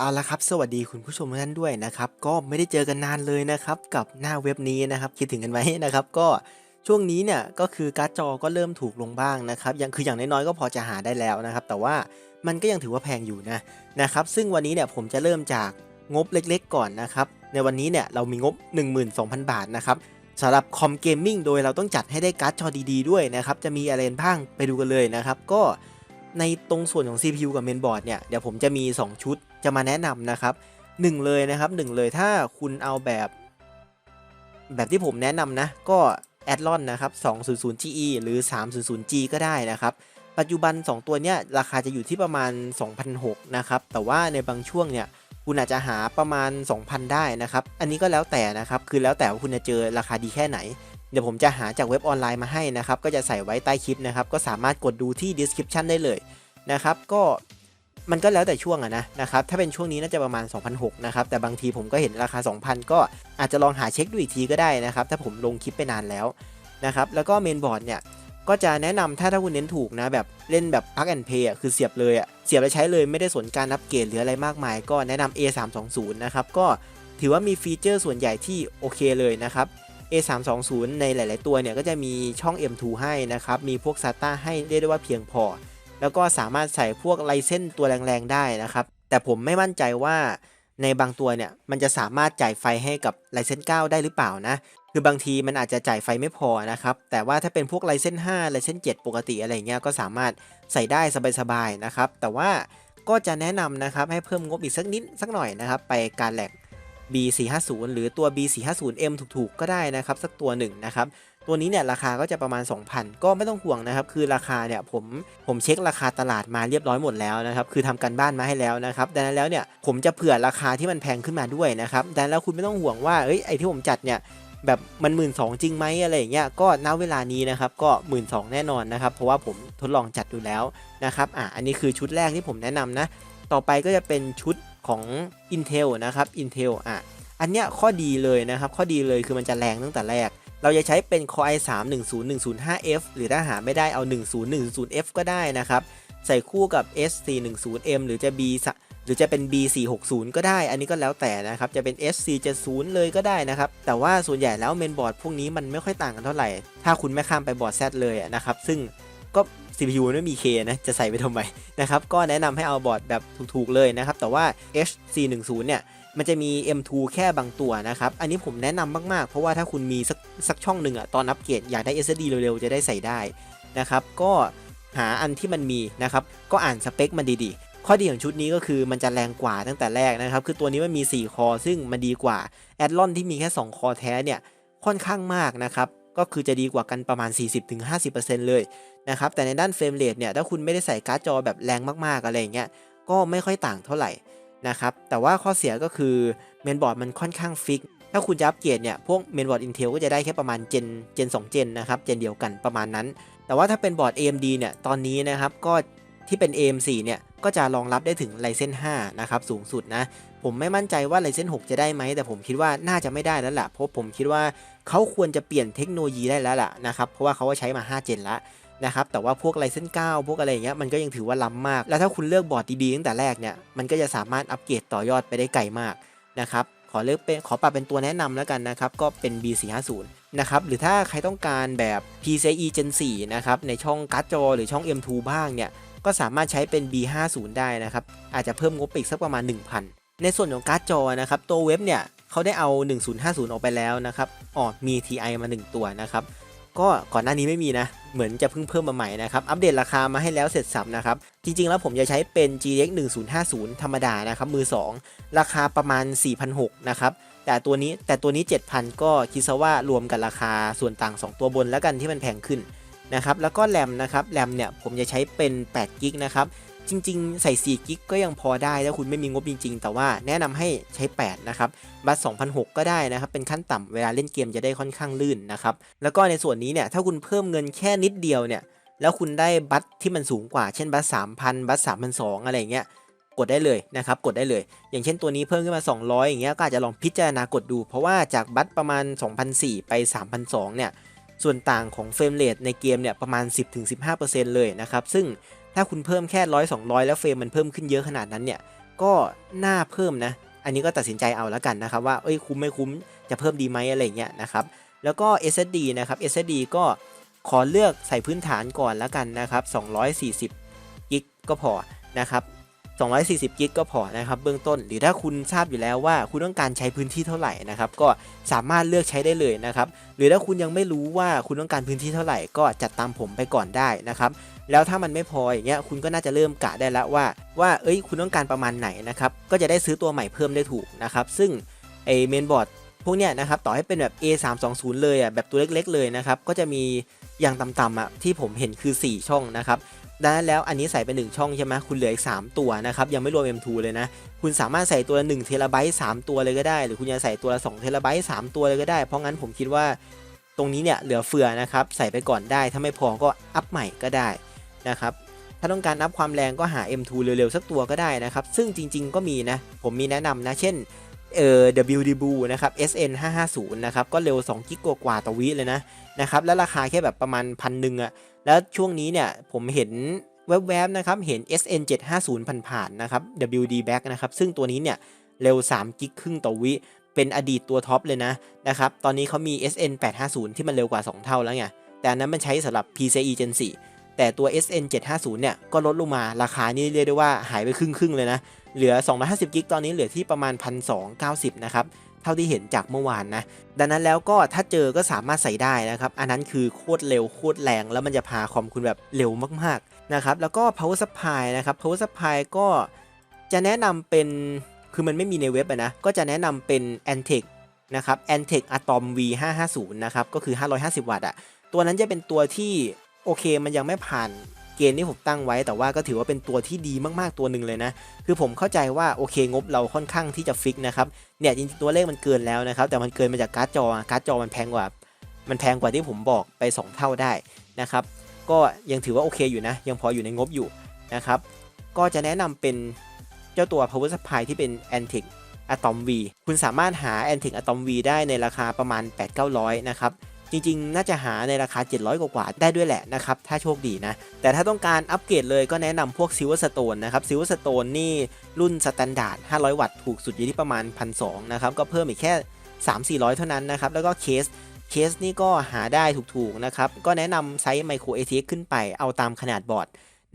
เอาละครับสวัสดีคุณผู้ชมท่านด้วยนะครับก็ไม่ได้เจอกันนานเลยนะครับกับหน้าเว็บนี้นะครับคิดถึงกันไหมนะครับก็ช่วงนี้เนี่ยก็คือการ์ดจอก็เริ่มถูกลงบ้างนะครับยังคืออย่างน้อยๆก็พอจะหาได้แล้วนะครับแต่ว่ามันก็ยังถือว่าแพงอยู่นะนะครับซึ่งวันนี้เนี่ยผมจะเริ่มจากงบเล็กๆ ก่อนนะครับในวันนี้เนี่ยเรามีงบ 12,000 บาทนะครับสำหรับคอมเกมมิ่งโดยเราต้องจัดให้ได้การ์ดจอดีๆด้วยนะครับจะมีอะไรบ้างไปดูกันเลยนะครับก็ในตรงส่วนของ CPU กับเมนบอร์ดเนี่ยเดี๋ยวผมจะมี 2 ชุด จะมาแนะนำนะครับหนึ่งเลยนะครับหนึ่งเลยถ้าคุณเอาแบบ แบบที่ผมแนะนำนะ ก็แอดลอนนะครับ 200GE หรือ 300G ก็ได้นะครับ ปัจจุบัน 2 ตัวเนี้ยราคาจะอยู่ที่ประมาณ2,600นะครับ แต่ว่าในบางช่วงเนี่ยคุณอาจจะหาประมาณ 2,000 ได้นะครับ อันนี้ก็แล้วแต่นะครับ คือแล้วแต่ว่าคุณจะเจอราคาดีแค่ไหน เดี๋ยวผมจะหาจากเว็บออนไลน์มาให้นะครับ ก็จะใส่ไว้ใต้คลิปนะครับ ก็สามารถกดดูที่ description ได้เลยนะครับ ก็ มันก็แล้วแต่ช่วงอะนะนะครับ ถ้าเป็นช่วงนี้น่าจะประมาณ2,600นะครับ แต่บางทีผมก็เห็นราคา 2,000 ก็อาจจะลองหาเช็คดูอีกทีก็ได้นะครับ ถ้าผมลงคลิปไปนานแล้วนะครับ แล้วก็เมนบอร์ดเนี่ย ก็จะแนะนำถ้าถ้าคุณเน้นถูกนะ แบบเล่นแบบ plug and play อะ คือเสียบเลยอะ เสียบแล้วใช้เลยไม่ได้สนการอัปเกรดหรืออะไรมากมาย ก็แนะนำ A320 นะครับ ก็ถือว่ามีฟีเจอร์ส่วนใหญ่ที่โอเคเลยนะครับ A320 ในหลาย ๆ ตัวเนี่ยก็จะมีช่อง M2 ให้นะครับ มีพวก SATA ให้เรียกได้ว่าเพียงพอ แล้วก็สามารถใส่พวกไลเส้นตัวแรงๆได้นะครับ แต่ผมไม่มั่นใจว่าในบางตัวเนี่ยมันจะสามารถจ่ายไฟให้กับไลเส้น9 ได้หรือเปล่านะ คือบางทีมันอาจจะจ่ายไฟไม่พอนะครับ แต่ว่าถ้าเป็นพวกไลเส้น5ไลเส้น7 ปกติอะไรเงี้ยก็สามารถใส่ได้สบายๆนะครับ แต่ว่าก็จะแนะนำนะครับให้เพิ่มงบอีกสักนิดสักหน่อยนะครับ ไปการแหลก B450 หรือตัว B450M ถูกๆ ก็ได้นะครับ สักตัวหนึ่งนะครับ ตัวนี้เนี่ยราคาก็จะประมาณ 2,000 ก็ไม่ต้องห่วงนะครับ คือราคาเนี่ยผมผมเช็คราคาตลาดมาเรียบร้อยหมดแล้วนะครับ คือทำการบ้านมาให้แล้วนะครับดังนั้นแล้วเนี่ยผมจะเผื่อราคาที่มันแพงขึ้นมาด้วยนะครับดังนั้นแล้วคุณไม่ต้องห่วงว่าเอ้ยไอที่ผมจัดเนี่ยแบบมันหมื่นสองจริงไหมอะไรอย่างเงี้ยก็ณเวลานี้นะครับก็หมื่นสองแน่นอนนะครับ เพราะว่าผมทดลองจัดดูแล้วนะครับอะอันนี้คือชุดแรกที่ผมแนะนำนะ ต่อไปก็จะเป็นชุดของ Intel นะครับ Intel อะอันเนี้ยข้อดีเลยนะครับ ข้อดีเลยคือมันจะแรงตั้งแต่แรก เราจะใช้เป็น Core i3 10105F หรือถ้าหาไม่ได้เอา 10100F ก็ได้นะครับ ใส่คู่กับ S410M หรือจะ B หรือจะเป็น B460 ก็ได้ อันนี้ก็แล้วแต่นะครับ จะเป็น S470 เลยก็ได้นะครับ แต่ว่าส่วนใหญ่แล้วเมนบอร์ดพวกนี้มันไม่ค่อยต่างกันเท่าไหร่ ถ้าคุณไม่ข้ามไปบอร์ด Z เลยนะครับ ซึ่งก็ CPU ไม่มี K นะ จะใส่ไปทำไมนะครับ ก็แนะนำให้เอาบอร์ดแบบถูกๆเลยนะครับ แต่ว่า H410 เนี่ย มันจะมี M2 แค่บางตัวนะครับ อันนี้ผมแนะนำมากๆ เพราะว่าถ้าคุณมีสักสักช่องหนึ่งอะตอนอัปเกรดอยากได้ SSD เร็วๆ จะได้ใส่ได้นะครับ ก็หาอันที่มันมีนะครับ ก็อ่านสเปคมันดีๆข้อดีของชุดนี้ก็คือมันจะแรงกว่าตั้งแต่แรกนะครับ คือตัวนี้มันมี 4 คอ ซึ่งมันดีกว่าแอดลอนที่มีแค่ 2 คอแท้เนี่ยค่อนข้างมากนะครับ ก็คือจะดีกว่ากันประมาณ 40-50%เลยนะครับ แต่ในด้านเฟรมเรทเนี่ยถ้าคุณไม่ได้ใส่การ์ดจอแบบแรงมากๆอะไรเงี้ย ก็ไม่ค่อยต่างเท่าไหร่ นะครับ แต่ว่าข้อเสียก็คือเมนบอร์ดมันค่อนข้างฟิก ถ้าคุณจะอัปเกรดเนี่ย พวกเมนบอร์ด Intel ก็จะได้แค่ประมาณเจนเจน2เจนนะครับ เจนเดียวกันประมาณนั้น แต่ว่าถ้าเป็นบอร์ด AMD เนี่ย ตอนนี้นะครับ ก็ที่เป็น AM4 เนี่ย ก็จะรองรับได้ถึง Ryzen 5นะครับ สูงสุดนะ ผมไม่มั่นใจว่า Ryzen 6จะได้ไหม แต่ผมคิดว่าน่าจะไม่ได้แล้วล่ะ เพราะผมคิดว่าเขาควรจะเปลี่ยนเทคโนโลยีได้แล้วล่ะนะครับ เพราะว่าเขาใช้มา 5 เจนละ นะครับแต่ว่าพวก Ryzen 9พวกอะไรอย่างเงี้ยมันก็ยังถือว่าล้ำมาก แล้วถ้าคุณเลือกบอร์ดดีๆตั้งแต่แรกเนี่ยมันก็จะสามารถอัปเกรดต่อยอดไปได้ไกลมากนะครับขอเลือกเป็นขอปรับเป็นตัวแนะนำแล้วกันนะครับก็เป็น B450 นะครับหรือถ้าใครต้องการแบบ PCIe Gen 4นะครับในช่องการ์ดจอหรือช่อง M2 บ้างเนี่ยก็สามารถใช้เป็น B50 ได้นะครับอาจจะเพิ่มงบไปอีกสักประมาณ 1,000 ในส่วนของการ์ดจอนะครับตัวเว็บเนี่ยเขาได้เอา 1050 ออกไปแล้วนะครับอ๋อมี TI มา 1 ตัวนะครับ ก็ก่อนหน้านี้ไม่มีนะ เหมือนจะเพิ่งเพิ่มมาใหม่นะครับ อัปเดตราคามาให้แล้วเสร็จสับนะครับ จริงๆแล้วผมจะใช้เป็น GX 1050 ธรรมดานะครับมือ 2 ราคาประมาณ 4,600นะครับแต่ตัวนี้แต่ตัวนี้ 7,000 ก็คิดซะว่ารวมกันราคาส่วนต่าง 2 ตัวบนแล้วกันที่มันแพงขึ้นนะครับแล้วก็แรมนะครับแรมเนี่ยผมจะใช้เป็น8กิกนะครับ จริง ๆ ใส่4กิกก็ยังพอได้ถ้าคุณไม่มีงบจริง ๆ แต่ว่าแนะนำให้ใช้ 8 นะครับ บัตร2006 ก็ได้นะครับ เป็นขั้นต่ำเวลาเล่นเกมจะได้ค่อนข้างลื่นนะครับ แล้วก็ในส่วนนี้เนี่ย ถ้าคุณเพิ่มเงินแค่นิดเดียวเนี่ย แล้วคุณได้บัตรที่มันสูงกว่า เช่นบัตร3,000 บัต3,200 อะไรอย่างเงี้ย กดได้เลยนะครับ กดได้เลย อย่างเช่นตัวนี้เพิ่มขึ้นมา 200 อย่างเงี้ย ก็อาจจะลองพิจารณากดดู เพราะว่าจากบัตรประมาณ2,004ไป3,200เนี่ย ส่วนต่างของเฟรมเรทในเกมเนี่ยประมาณ 10-15%เลยนะครับ ซึ่ง ถ้าคุณเพิ่มแค่ร้อยสองร้อยแล้วเฟรมมันเพิ่มขึ้นเยอะขนาดนั้นเนี่ยก็น่าเพิ่มนะ อันนี้ก็ตัดสินใจเอาแล้วกันนะครับว่าเอ้ยคุ้มไม่คุ้มจะเพิ่มดีไหมอะไรเงี้ยนะครับแล้วก็ SSD นะครับ SSD ก็ขอเลือกใส่พื้นฐานก่อนแล้วกันนะครับ240กิกก็พอนะครับ 240 กิกก็พอนะครับเบื้องต้น หรือถ้าคุณทราบอยู่แล้วว่าคุณต้องการใช้พื้นที่เท่าไหร่นะครับก็สามารถเลือกใช้ได้เลยนะครับหรือถ้าคุณยังไม่รู้ว่าคุณต้องการพื้นที่เท่าไหร่ก็จัดตามผมไปก่อนได้นะครับแล้วถ้ามันไม่พออย่างเงี้ยคุณก็น่าจะเริ่มกะได้แล้วว่า ว่าเอ้ยคุณต้องการประมาณไหนนะครับก็จะได้ซื้อตัวใหม่เพิ่มได้ถูกนะครับซึ่งไอเมนบอร์ดพวกเนี้ยนะครับต่อให้เป็นแบบ A320 เลยอะแบบตัวเล็กๆเลยนะครับก็จะมีอย่างต่ำๆอะที่ผมเห็นคือ 4 ช่องนะครับ ดังนั้นแล้วอันนี้ใส่ไป1ช่องใช่ไหมคุณเหลืออีก 3 ตัวนะครับยังไม่รวม M2 เลยนะ คุณสามารถใส่ตัวละ1เทราไบต์3ตัวเลยก็ได้ หรือคุณจะใส่ตัวละ2เทราไบต์3ตัวเลยก็ได้ เพราะงั้นผมคิดว่าตรงนี้เนี่ยเหลือเฟือนะครับใส่ไปก่อนได้ ถ้าไม่พอก็อัพใหม่ก็ได้นะครับถ้าต้องการอัพความแรงก็หา M2 เร็วๆสักตัวก็ได้นะครับ ซึ่งจริงๆก็มีนะ ผมมีแนะนำนะ เช่นเอ่อ WDB นะครับ SN 550นะครับ ก็เร็ว2กิกกว่าต่อวิเลยนะนะครับ แล้วราคาแค่แบบประมาณพันหนึ่งอะ แล้วช่วงนี้เนี่ยผมเห็นแวบๆนะครับ เห็น SN 750ผ่านๆนะครับ WD Back นะครับ ซึ่งตัวนี้เนี่ย เร็ว3กิกครึ่งต่อวิ เป็นอดีตตัวท็อปเลยนะนะครับ ตอนนี้เขามี SN 850ที่มันเร็วกว่า 2 เท่าแล้วไง แต่อันนั้นมันใช้สำหรับ PCIe Gen 4 แต่ตัว SN 750เนี่ย ก็ลดลงมา ราคานี่เรียกได้ว่าหายไปครึ่งครึ่งๆเลยนะ เหลือ 250กิกตอนนี้เหลือที่ประมาณ 1,290 นะครับ เท่าที่เห็นจากเมื่อวานนะ ดังนั้นแล้วก็ถ้าเจอก็สามารถใส่ได้นะครับ อันนั้นคือโคตรเร็วโคตรแรงแล้วมันจะพาคอมคุณแบบเร็วมากๆนะครับ แล้วก็ power supply นะครับ power supply ก็จะแนะนำเป็น คือมันไม่มีในเว็บนะ ก็จะแนะนำเป็น Antec นะครับ Antec Atom V550 นะครับ ก็คือ 550 วัตต์อะตัวนั้นจะเป็นตัวที่โอเคมันยังไม่ผ่าน เกณฑ์ที่ผมตั้งไว้ แต่ว่าก็ถือว่าเป็นตัวที่ดีมากๆตัวหนึ่งเลยนะ คือผมเข้าใจว่าโอเคงบเราค่อนข้างที่จะฟิกนะครับ เนี่ยจริงๆตัวเลขมันเกินแล้วนะครับ แต่มันเกินมาจากการ์ดจอ การ์ดจอมันแพงกว่า มันแพงกว่าที่ผมบอกไป 2 เท่าได้นะครับ ก็ยังถือว่าโอเคอยู่นะ ยังพออยู่ในงบอยู่นะครับ ก็จะแนะนำเป็นเจ้าตัว power supply ที่เป็น Antec Atom V คุณสามารถหา Antec Atom V ได้ในราคาประมาณ 8-900 นะครับ จริงๆ น่าจะหาในราคา 700 กว่าๆได้ด้วยแหละนะครับ ถ้าโชคดีนะ แต่ถ้าต้องการอัปเกรดเลยก็แนะนำพวก Silver Stone นะครับ Silver Stone นี่รุ่นสแตนดาร์ด500 วัตต์ถูกสุดอยู่ที่ประมาณ 1,200 นะครับ ก็เพิ่มอีกแค่ 3-400 เท่านั้นนะครับ แล้วก็เคสเคสนี่ก็หาได้ถูกๆนะครับ ก็แนะนำไซส์ Micro ATX ขึ้นไปเอาตามขนาดบอร์ด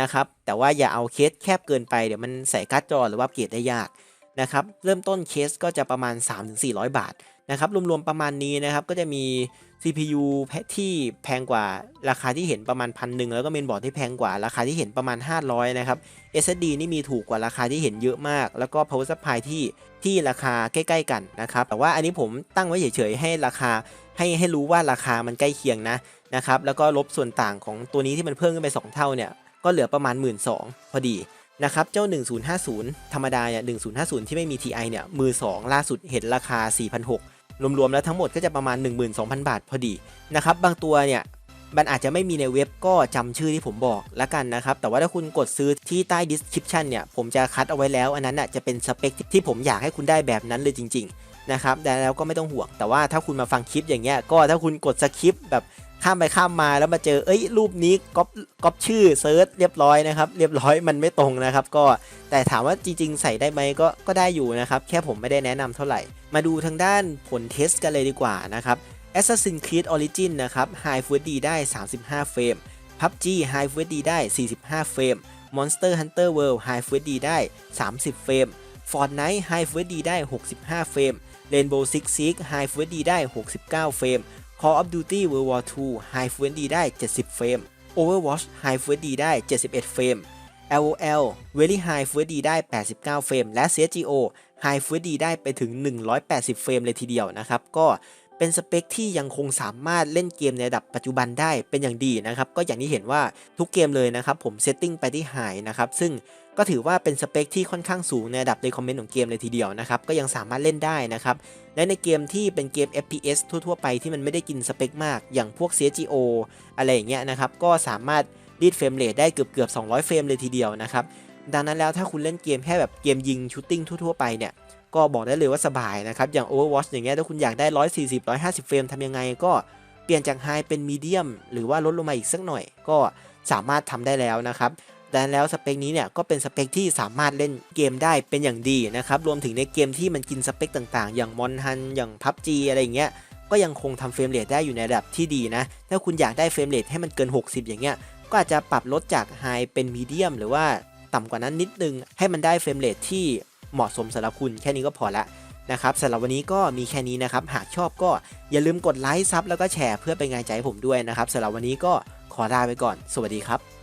นะครับ แต่ว่าอย่าเอาเคสแคบเกินไปเดี๋ยวมันใส่การ์ดจอหรือว่าเกรดได้ยาก นะครับเริ่มต้นเคสก็จะประมาณ 3-400 บาทนะครับรวมๆประมาณนี้นะครับก็จะมี CPU แพะที่แพงกว่าราคาที่เห็นประมาณพันหนึ่งแล้วก็เมนบอร์ดที่แพงกว่าราคาที่เห็นประมาณ 500นะครับ SSD นี่มีถูกกว่าราคาที่เห็นเยอะมาก แล้วก็ Power Supply ที่ที่ราคาใกล้ ๆ กันนะครับแต่ว่าอันนี้ผมตั้งไว้เฉยๆให้ราคาให้ให้รู้ว่าราคามันใกล้เคียงนะนะครับแล้วก็ลบส่วนต่างของตัวนี้ที่มันเพิ่มขึ้นไป 2 เท่าเนี่ยก็เหลือประมาณ 1 2ื่นพอดี นะครับ เจ้า 1050 ธรรมดาเนี่ย1050 ที่ไม่มี TI เนี่ย มือ 2 ล่าสุดเห็นราคา 4,600 รวม ๆ แล้วทั้งหมดก็จะประมาณ 12,000 บาทพอดี นะครับ บางตัวเนี่ยมันอาจจะไม่มีในเว็บก็จำชื่อที่ผมบอกแล้วกันนะครับ แต่ว่าถ้าคุณกดซื้อที่ใต้ description เนี่ย ผมจะคัดเอาไว้แล้ว อันนั้นน่ะจะเป็นสเปคที่ผมอยากให้คุณได้แบบนั้นเลยจริง ๆ นะครับแต่แล้วก็ไม่ต้องห่วง แต่ว่าถ้าคุณมาฟังคลิปอย่างเงี้ย ก็ถ้าคุณกดสคริปแบบ ข้ามไปข้ามมาแล้วมาเจอเอ้ยรูปนี้ก๊อปก๊อปชื่อเซิร์ชเรียบร้อยนะครับเรียบร้อยมันไม่ตรงนะครับ ก็แต่ถามว่าจริง ๆ ใส่ได้ไหมก็ก็ได้อยู่นะครับแค่ผมไม่ได้แนะนำเท่าไหร่ มาดูทางด้านผลเทสกันเลยดีกว่านะครับ Assassin's Creed Origin นะครับ High Full D ได้ 35 เฟรม PUBG High Full D ได้ 45 เฟรม Monster Hunter World High Full D ได้ 30 เฟรม Fortnite High Full D ได้ 65 เฟรม Rainbow Six Siege High Full D ได้ 69 เฟรม Call of Duty World War 2 High Full HD ได้ 70 เฟรม Overwatch High Full HD ได้ 71 เฟรม LOL Very High Full HD ได้ 89 เฟรม และ CSGO High Full HD ได้ไปถึง 180 เฟรมเลยทีเดียวนะครับ ก็ เป็นสเปคที่ยังคงสามารถเล่นเกมในระดับปัจจุบันได้เป็นอย่างดีนะครับ ก็อย่างที่เห็นว่าทุกเกมเลยนะครับ ผมเซตติ้งไปที่ High นะครับ ซึ่งก็ถือว่าเป็นสเปคที่ค่อนข้างสูงในระดับในคอมเมนต์ของเกมเลยทีเดียวนะครับ ก็ยังสามารถเล่นได้นะครับ และในเกมที่เป็นเกม FPS ทั่วๆไปที่มันไม่ได้กินสเปคมาก อย่างพวก CSGO อะไรอย่างเงี้ยนะครับ ก็สามารถรีดเฟรมเรทได้เกือบๆ200 เฟรมเลยทีเดียวนะครับ ดังนั้นแล้วถ้าคุณเล่นเกมแค่แบบเกมยิงชูตติ้งทั่วๆไปเนี่ย ก็บอกได้เลยว่าสบายนะครับ อย่าง Overwatch อย่างเงี้ยถ้าคุณอยากได้ 140 150 เฟรมทำยังไงก็เปลี่ยนจาก High เป็น Medium หรือว่าลดลงมาอีกสักหน่อย ก็สามารถทำได้แล้วนะครับและแล้วสเปคนี้เนี่ยก็เป็นสเปคที่สามารถเล่นเกมได้เป็นอย่างดีนะครับ รวมถึงในเกมที่มันกินสเปคต่างๆ อย่างมอนฮันอย่างพับจีอะไรอย่างเงี้ยก็ยังคงทำเฟรมเรทได้อยู่ในระดับที่ดีนะ ถ้าคุณอยากได้เฟรมเรทให้มันเกิน 60 อย่างเงี้ย ก็อาจจะปรับลดจากไฮเป็นมีเดียมหรือว่าต่ำกว่านั้นนิดนึง ให้มันได้เฟรมเรทที่ เหมาะสมสำหรับคุณแค่นี้ก็พอละนะครับสำหรับวันนี้ก็มีแค่นี้นะครับ หากชอบก็อย่าลืมกดไลค์ซับแล้วก็แชร์เพื่อเป็นกำลังใจให้ผมด้วยนะครับสำหรับวันนี้ก็ขอลาไปก่อน สวัสดีครับ